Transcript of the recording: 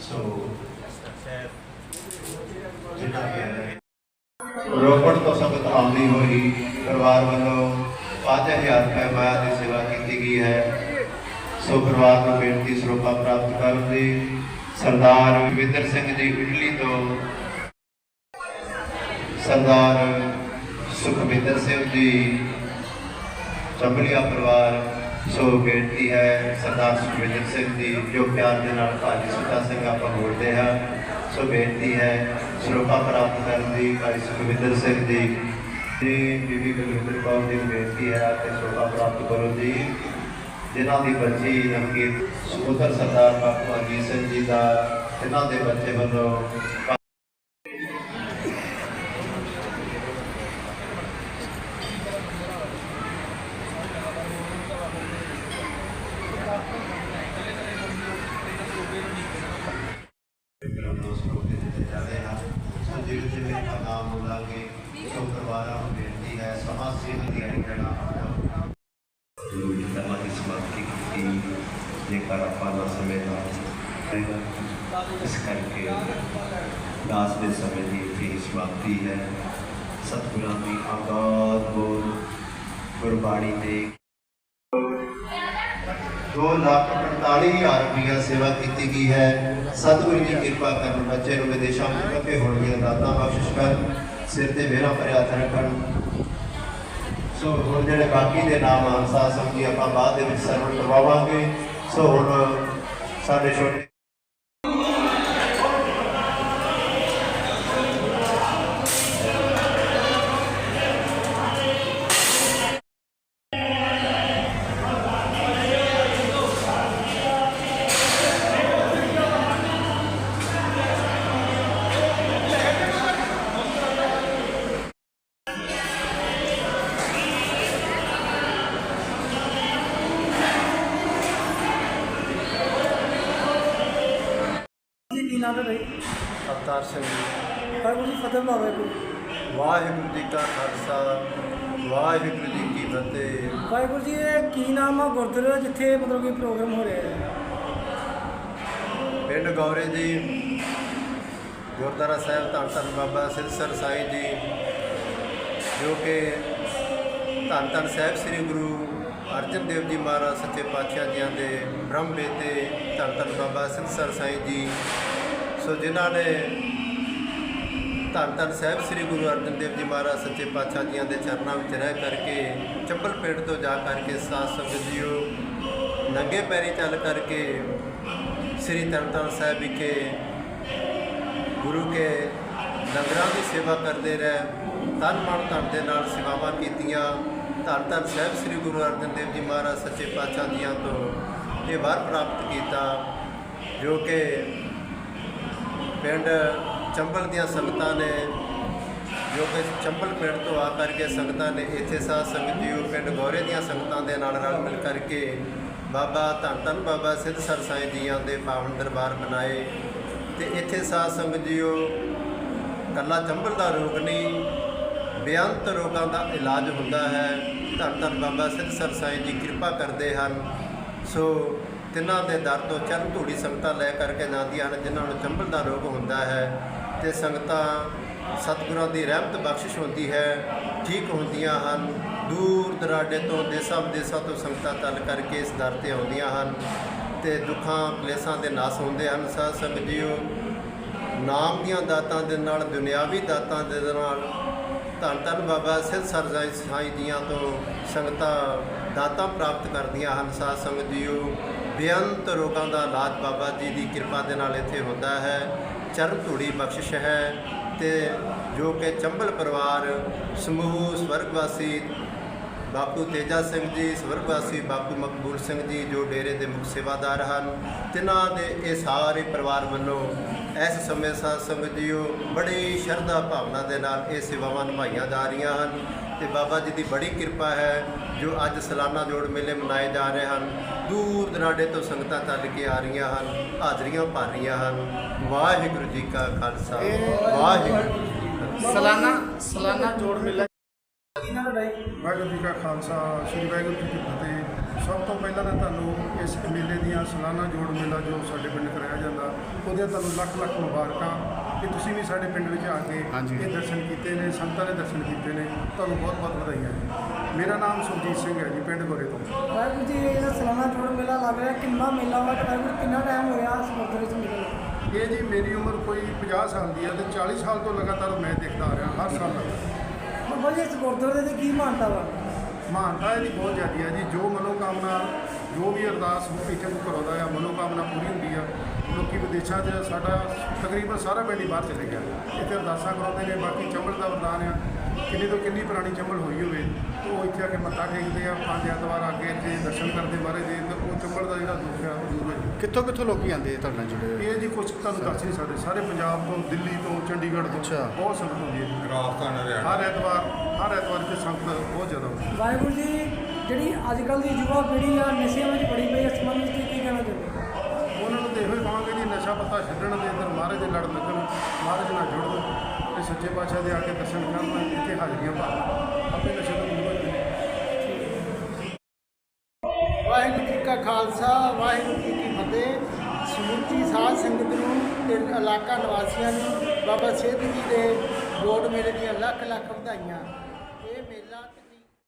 ਸੋ ਜਿਹੜਾ ਹੈ ਰੋਪੜ ਤੋਂ ਸੰਗਤ ਆਉਂਦੀ ਹੋਈ ਪਰਿਵਾਰ ਵੱਲੋਂ 5000 ਰੁਪਏ ਮਾਇਆ ਦੀ ਸੇਵਾ ਕੀਤੀ ਗਈ ਹੈ। ਸੋ ਪਰਿਵਾਰ ਨੂੰ ਬੇਨਤੀ ਸਰੋਪਾ ਪ੍ਰਾਪਤ ਕਰਨ ਦੀ ਸਰਦਾਰ ਵਿੰਦਰ ਸਿੰਘ ਜੀ ਇਟਲੀ ਤੋਂ ਸਰਦਾਰ ਸੁਖਵਿੰਦਰ ਸਿੰਘ ਜੀ ਚੰਬਲੀਆ ਪਰਿਵਾਰ ਸੋ ਬੇਨਤੀ ਹੈ ਸਰਦਾਰ ਸੁਖਵਿੰਦਰ ਸਿੰਘ ਜੀ ਜੋ ਪਿਆਰ ਦੇ ਨਾਲ ਭਾਜੀ ਸੁੱਤਾ ਸਿੰਘ ਆਪਾਂ ਬੋਲਦੇ ਹਾਂ। ਸੋ ਬੇਨਤੀ ਹੈ ਸਰੋਪਾ ਪ੍ਰਾਪਤ ਕਰਨ ਦੀ, ਭਾਈ ਸੁਖਵਿੰਦਰ ਸਿੰਘ ਜੀ ਜੀ ਬੀਬੀ ਬਲਵਿੰਦਰ ਕੌਰ ਦੀ ਬੇਨਤੀ ਹੈ ਕਿ ਸਰੋਪਾ ਪ੍ਰਾਪਤ ਕਰੋ ਜੀ। ਜਿਨ੍ਹਾਂ ਦੀ ਬੱਚੀ ਨਵਕੀਤ ਸੁਪੁੱਤਰ ਸਰਦਾਰ ਬਾਪੂ ਅਜੀਤ ਸਿੰਘ ਜੀ ਦਾ ਇਹਨਾਂ ਦੇ ਬੱਚੇ ਵੱਲੋਂ ਜਿਹੜੇ ਜਿਵੇਂ ਆਪਾਂ ਨਾਮ ਬੋਲਾਂਗੇ ਸੋ ਪਰਿਵਾਰਾਂ ਨੂੰ ਬੇਨਤੀ ਹੈ ਸਮਾਜ ਸੇਵਾ ਦੀ ਰਹਿਣਾ ਗੁਰੂ ਜੀ ਦਾ ਮਾਦੀ ਸਮਾਪਤੀ ਕੀਤੀ ਜੇਕਰ ਆਪਾਂ ਦਾ ਸਮੇਂ ਦਾ ਹੈਗਾ। ਇਸ ਕਰਕੇ ਦਾਸ ਦੇ ਸਮੇਂ ਦੀ ਇੱਥੇ ਹੀ ਸਮਾਪਤੀ ਹੈ ਸਤਿਗੁਰਾਂ ਦੀ ਆਗਾਤ ਬੋਲ ਗੁਰਬਾਣੀ ਦੇ 2 ਲੱਖ 45 ਹਜ਼ਾਰ ਰੁਪਇਆ ਸੇਵਾ ਕੀਤੀ ਗਈ ਹੈ। ਸਤਿਗੁਰੂ ਦੀ ਕਿਰਪਾ ਕਰਨ ਬੱਚੇ ਨੂੰ ਵਿਦੇਸ਼ਾਂ ਵਿੱਚ ਲੱਗੇ ਹੋਣ ਦੀਆਂ ਦਾਤਾਂ ਬਖਸ਼ਿਸ਼ ਕਰ ਸਿਰ ਤੇ ਮੇਰਾ ਭਰਿਆ ਰੱਖਣ। ਸੋ ਹੁਣ ਜਿਹੜੇ ਬਾਕੀ ਦੇ ਨਾਮ ਹਨ ਸਾਧ ਸੰਗਤ ਆਪਾਂ ਬਾਅਦ ਦੇ ਵਿੱਚ ਸਰਵਣ ਕਰਵਾਵਾਂਗੇ। ਸੋ ਹੁਣ ਸਾਡੇ ਛੋਟੇ ਅਵਤਾਰ ਸਿੰਘ ਜੀ। ਪਰ ਤੁਸੀਂ ਫਤਿਹ ਬੁਲਾਵੇ ਕੋਈ। ਵਾਹਿਗੁਰੂ ਜੀ ਕਾ ਖਾਲਸਾ ਵਾਹਿਗੁਰੂ ਜੀ ਕੀ ਫਤਿਹ। ਵਾਹਿਗੁਰੂ ਜੀ ਇਹ ਕੀ ਨਾਮ ਆ ਗੁਰਦੁਆਰਾ ਦਾ ਜਿੱਥੇ ਮਤਲਬ ਕਿ ਪ੍ਰੋਗਰਾਮ ਹੋ ਰਿਹਾ ਹੈ? ਪਿੰਡ ਗੌਰੇ ਜੀ ਗੁਰਦੁਆਰਾ ਸਾਹਿਬ ਧੰਨ ਧੰਨ ਬਾਬਾ ਸਿਰਸਰ ਸਾਈਂ ਜੀ ਜੋ ਕਿ ਧੰਨ ਧੰਨ ਸਾਹਿਬ ਸ੍ਰੀ ਗੁਰੂ ਅਰਜਨ ਦੇਵ ਜੀ ਮਹਾਰਾਜ ਸੱਚੇ ਪਾਤਸ਼ਾਹ ਜੀਆਂ ਦੇ ਬ੍ਰਹਮ ਬੇਟੇ ਧੰਨ ਧੰਨ ਬਾਬਾ ਸਿਰਸਰ ਸਾਈਂ ਜੀ ਸੋ ਜਿਨ੍ਹਾਂ ਨੇ ਧੰਨ ਧੰਨ ਸਾਹਿਬ ਸ੍ਰੀ ਗੁਰੂ ਅਰਜਨ ਦੇਵ ਜੀ ਮਹਾਰਾਜ ਸੱਚੇ ਪਾਤਸ਼ਾਹ ਜੀਆਂ ਦੇ ਚਰਨਾਂ ਵਿੱਚ ਰਹਿ ਕਰਕੇ ਚੱਪਲ ਪੇਟ ਤੋਂ ਜਾ ਕਰਕੇ, ਸਾਧ ਸੰਗਤ ਜੀਓ, ਨੰਗੇ ਪੈਰੀ ਚੱਲ ਕਰਕੇ ਸ੍ਰੀ ਤਰਨਤਾਰਨ ਸਾਹਿਬ ਵਿਖੇ ਗੁਰੂ ਕੇ ਲੰਗਰਾਂ ਦੀ ਸੇਵਾ ਕਰਦੇ ਰਹੇ, ਤਨ ਮਨ ਧਨ ਦੇ ਨਾਲ ਸੇਵਾਵਾਂ ਕੀਤੀਆਂ। ਧੰਨ ਧੰਨ ਸਾਹਿਬ ਸ੍ਰੀ ਗੁਰੂ ਅਰਜਨ ਦੇਵ ਜੀ ਮਹਾਰਾਜ ਸੱਚੇ ਪਾਤਸ਼ਾਹ ਜੀਆਂ ਤੋਂ ਇਹ ਵਰ ਪ੍ਰਾਪਤ ਕੀਤਾ, ਜੋ ਕਿ ਪਿੰਡ ਚੰਬਲ ਦੀਆਂ ਸੰਗਤਾਂ ਨੇ, ਜੋ ਕਿ ਚੰਬਲ ਪਿੰਡ ਤੋਂ ਆ ਕਰਕੇ ਸੰਗਤਾਂ ਨੇ, ਇੱਥੇ ਸਾਧ ਸੰਗਤ ਜੀਓ ਪਿੰਡ ਗੋਰੇ ਦੀਆਂ ਸੰਗਤਾਂ ਦੇ ਨਾਲ ਰਲ ਮਿਲ ਕਰਕੇ ਬਾਬਾ ਧੰਨ ਧੰਨ ਬਾਬਾ ਸਿੱਧ ਸਰ ਜੀਆਂ ਦੇ ਪਾਵਨ ਦਰਬਾਰ ਬਣਾਏ ਤੇ ਇੱਥੇ ਸਾਧ ਸੰਗਤ ਜੀਓ ਕੱਲਾ ਚੰਬਲ ਦਾ ਰੋਗ ਨਹੀਂ ਬੇਅੰਤ ਰੋਗਾਂ ਦਾ ਇਲਾਜ ਹੁੰਦਾ ਹੈ। ਧੰਨ ਧੰਨ ਬਾਬਾ ਸਿੱਧ ਸਰ ਜੀ ਕਿਰਪਾ ਕਰਦੇ ਹਨ। ਸੋ ਤਿੰਨਾਂ ਦੇ ਦਰ ਤੋਂ ਚਰਨ ਧੂੜੀ ਸੰਗਤਾਂ ਲੈ ਕਰਕੇ ਜਾਂਦੀਆਂ ਹਨ, ਜਿਨ੍ਹਾਂ ਨੂੰ ਚੰਬਲ ਦਾ ਰੋਗ ਹੁੰਦਾ ਹੈ ਤੇ ਸੰਗਤਾਂ ਸਤਿਗੁਰਾਂ ਦੀ ਰਹਿਮਤ ਬਖਸ਼ਿਸ਼ ਹੁੰਦੀ ਹੈ, ਠੀਕ ਹੁੰਦੀਆਂ ਹਨ, ਦੂਰ ਦਰਾਡੇ ਤੋਂ ਦੇਸਾਂ ਵਿਦੇਸਾਂ ਤੋਂ ਸੰਗਤਾਂ ਤਲ ਕਰਕੇ ਇਸ ਦਰ ਤੇ ਆਉਂਦੀਆਂ ਹਨ ਤੇ ਦੁੱਖਾਂ, ਕਲੇਸ਼ਾਂ ਦੇ ਨਾਸ ਹੁੰਦੇ ਹਨ। ਸਾਧ ਸੰਗਤ ਜੀਓ, ਨਾਮ ਦੀਆਂ ਦਾਤਾਂ ਦੇ ਨਾਲ, ਦੁਨਿਆਵੀ ਦਾਤਾਂ ਦੇ ਨਾਲ, ਧੰਨ ਧੰਨ ਬਾਬਾ ਸਿੱਧ ਸਰਜਾਈ ਸਾਈਂ ਦੀਆਂ ਤੋਂ ਸੰਗਤਾਂ ਦਾਤਾਂ ਪ੍ਰਾਪਤ ਕਰਦੀਆਂ ਹਨ। ਸਾਧ ਸੰਗਤ ਜੀਓ ਬੇਅੰਤ ਰੋਗਾਂ ਦਾ ਇਲਾਜ ਬਾਬਾ ਜੀ ਦੀ ਕਿਰਪਾ ਦੇ ਨਾਲ ਇੱਥੇ ਹੁੰਦਾ ਹੈ। ਚਰਨ ਧੂੜੀ ਬਖਸ਼ਿਸ਼ ਹੈ ਤੇ ਜੋ ਕਿ ਚੰਬਲ ਪਰਿਵਾਰ, ਸਮੂਹ, ਸਵਰਗਵਾਸੀ ਬਾਪੂ ਤੇਜਾ ਸਿੰਘ ਜੀ ਸਵਰਗਵਾਸੀ ਬਾਪੂ ਮਕਬੂਲ ਸਿੰਘ ਜੀ ਜੋ ਡੇਰੇ ਦੇ ਮੁੱਖ ਸੇਵਾਦਾਰ ਹਨ ਤਿਨਾਂ ਦੇ ਇਹ ਸਾਰੇ ਪਰਿਵਾਰ ਵੱਲੋਂ ਇਸ ਸਮੇਂ ਸਾਧ ਸੰਗਤ ਜੀਓ ਬੜੀ ਸ਼ਰਧਾ ਭਾਵਨਾ ਦੇ ਨਾਲ ਇਹ ਸੇਵਾਵਾਂ ਨਿਭਾਈਆਂ ਜਾ ਰਹੀਆਂ ਹਨ ਤੇ ਬਾਬਾ ਜੀ ਦੀ ਬੜੀ ਕਿਰਪਾ ਹੈ ਜੋ ਅੱਜ ਸਾਲਾਨਾ ਜੋੜ ਮੇਲੇ ਮਨਾਏ ਜਾ ਰਹੇ ਹਨ। ਦੂਰ ਦਰਾਡੇ ਤੋਂ ਸੰਗਤਾਂ ਚੱਲ ਕੇ ਆ ਰਹੀਆਂ ਹਨ ਹਾਜ਼ਰੀਆਂ ਭਰ ਰਹੀਆਂ ਹਨ। ਵਾਹਿਗੁਰੂ ਜੀ ਕਾ ਖਾਲਸਾ ਵਾਹਿਗੁਰੂ ਸਾਲਾਨਾ ਸਾਲਾਨਾ ਜੋੜ ਮੇਲਾ ਇਹਨਾਂ ਦਾ ਵਾਹਿਗੁਰੂ ਜੀ ਕਾ ਖਾਲਸਾ ਸ੍ਰੀ ਵਾਹਿਗੁਰੂ ਜੀ ਕੀ ਫਤਿਹ। ਸਭ ਤੋਂ ਪਹਿਲਾਂ ਤਾਂ ਤੁਹਾਨੂੰ ਇਸ ਮੇਲੇ ਦੀਆਂ ਸਾਲਾਨਾ ਜੋੜ ਮੇਲਾ ਜੋ ਸਾਡੇ ਪਿੰਡ ਕਰਾਇਆ ਜਾਂਦਾ ਉਹਦੇ ਤੁਹਾਨੂੰ ਲੱਖ ਲੱਖ ਮੁਬਾਰਕਾਂ ਕਿ ਤੁਸੀਂ ਵੀ ਸਾਡੇ ਪਿੰਡ ਵਿੱਚ ਆ ਕੇ ਹਾਂਜੀ। ਇਹ ਦਰਸ਼ਨ ਕੀਤੇ ਨੇ ਸੰਤਾਂ ਦੇ ਦਰਸ਼ਨ ਕੀਤੇ ਨੇ। ਤੁਹਾਨੂੰ ਬਹੁਤ ਬਹੁਤ ਵਧਾਈਆਂ ਜੀ। ਮੇਰਾ ਨਾਮ ਸੁਰਜੀਤ ਸਿੰਘ ਹੈ ਜੀ ਪਿੰਡ ਗੋਰੇ ਤੋਂ। ਵਾਹਿਗੁਰੂ ਜੀ ਇਹ ਜਿਹੜਾ ਸਾਲਾਨਾ ਜੋੜ ਮੇਲਾ ਲੱਗ ਰਿਹਾ ਕਿੰਨਾ ਮੇਲਾ ਵਾ ਤੇ ਵਾਹਿਗੁਰੂ ਕਿੰਨਾ ਟਾਈਮ ਹੋਇਆ ਇਸ ਗੁਰਦੁਆਰੇ ਚ ਮੇਲੇ? ਇਹ ਜੀ ਮੇਰੀ ਉਮਰ ਕੋਈ 50 ਸਾਲ ਦੀ ਹੈ ਤੇ 40 ਸਾਲ ਤੋਂ ਲਗਾਤਾਰ ਮੈਂ ਦੇਖਦਾ ਆ ਰਿਹਾ ਹਰ ਸਾਲ ਲੱਗਦਾ ਇਸ ਗੁਰਦੁਆਰੇ ਦੀ ਕੀ ਮਾਨਤਾ ਵਾ? ਮਾਨਤਾ ਇਹਦੀ ਬਹੁਤ ਜ਼ਿਆਦੀ ਹੈ ਜੀ, ਜੋ ਮਨੋਕਾਮਨਾ, ਜੋ ਵੀ ਅਰਦਾਸ ਉਹ ਇੱਥੇ ਨੂੰ ਕਰਾਉਂਦਾ ਆ, ਮਨੋਕਾਮਨਾ ਪੂਰੀ ਹੁੰਦੀ ਆ। ਲੋਕੀ ਵਿਦੇਸ਼ਾਂ 'ਚ ਸਾਡਾ ਤਕਰੀਬਨ ਸਾਰਾ ਪਿੰਡ ਹੀ ਬਾਹਰ ਚਲੇ ਗਿਆ। ਇੱਥੇ ਅਰਦਾਸਾਂ ਕਰਾਉਂਦੇ ਨੇ, ਬਾਕੀ ਚੰਬਲ ਦਾ ਵਰਦਾਨ ਆ। ਕਿੰਨੀ ਤੋਂ ਕਿੰਨੀ ਪੁਰਾਣੀ ਚੰਬਲ ਹੋਈ ਹੋਵੇ ਤੇ ਉਹ ਇੱਥੇ ਆ ਕੇ ਮੱਥਾ ਟੇਕਦੇ ਆ ਪੰਜ ਐਤਵਾਰ ਆ ਕੇ ਇੱਥੇ ਦਰਸ਼ਨ ਕਰਦੇ ਬਾਰੇ ਦੇ ਤੇ ਉਹ ਚੰਬਲ ਦਾ ਜਿਹੜਾ ਦੁੱਖ ਆ ਉਹ ਦੂਰ ਹੋ ਜਾਂਦਾ। ਕਿੱਥੋਂ ਕਿੱਥੋਂ ਲੋਕੀ ਆਉਂਦੇ ਤੁਹਾਡੇ ਨਾਲ ਜੁੜੇ ਹੋਏ? ਇਹ ਜੀ ਕੁਝ ਤੁਹਾਨੂੰ ਦੱਸ ਨਹੀਂ ਸਕਦੇ। ਸਾਰੇ ਪੰਜਾਬ ਤੋਂ ਦਿੱਲੀ ਤੋਂ ਚੰਡੀਗੜ੍ਹ ਤੋਂ ਅੱਛਾ। ਬਹੁਤ ਸੰਗਤ ਹੁੰਦੀ ਹੈ। ਰਾਜਸਥਾਨ ਹਰਿਆਣਾ। ਹਰ ਐਤਵਾਰ ਹਰ ਐਤਵਾਰ ਤੇ ਸੰਗਤ ਬਹੁਤ ਜ਼ਿਆਦਾ ਹੁੰਦੀ ਹੈ। ਵਾਹਿਗੁਰੂ ਜੀ ਜਿਹੜੀ ਅੱਜ ਕੱਲ੍ਹ ਦੀ ਯੁਵਾ ਪੀੜ੍ਹੀ ਆ ਨਸ਼ਿਆਂ ਵਿੱਚ ਬੜੀ ਪਈ ਇਸ ਸੰਬੰਧ ਵਿੱਚ ਤੁਸੀਂ ਕੀ ਕਹਿਣਾ ਚਾਹੁੰਦੇ ਉਹਨਾਂ ਨੂੰ ਤਾਂ ਇਹੋ ਹੀ ਕਹਾਂਗੇ ਜੀ ਨਸ਼ਾ ਪੱਤਾ ਛੱਡਣ ਦੇ ਅੰਦਰ ਮਹਾਰਾਜ ਦੇ ਲੜ ਲੱਗਣ ਮਹਾਰਾਜ ਨਾਲ ਜੁੜਨ। ਤੇ ਸੱਚੇ ਪਾਤਸ਼ਾਹ ਦੇ ਆ ਕੇ ਦਰਸ਼ਨ ਕਰਨ ਇੱਥੇ ਹਾਜ਼ਰੀਆਂ ਪਾਉਣ ਆਪੇ ਨਸ਼ੇ ਤੋਂ ਦੂਰ ਹੋ ਜਾਣਗੇ ਵਾਹਿਗੁਰੂ ਜੀ ਕਾ ਖਾਲਸਾ, ਵਾਹਿਗੁਰੂ ਜੀ ਕੀ ਫਤਿਹ। ਸਮੁੱਚੀ ਸਾਧ ਸੰਗਤ ਨੂੰ ਤੇ ਇਲਾਕਾ ਨਿਵਾਸੀਆਂ ਨੂੰ ਬਾਬਾ ਸੇਧ ਜੀ ਦੇ ਜੋੜ ਮੇਲੇ ਦੀਆਂ ਲੱਖ ਲੱਖ ਵਧਾਈਆਂ।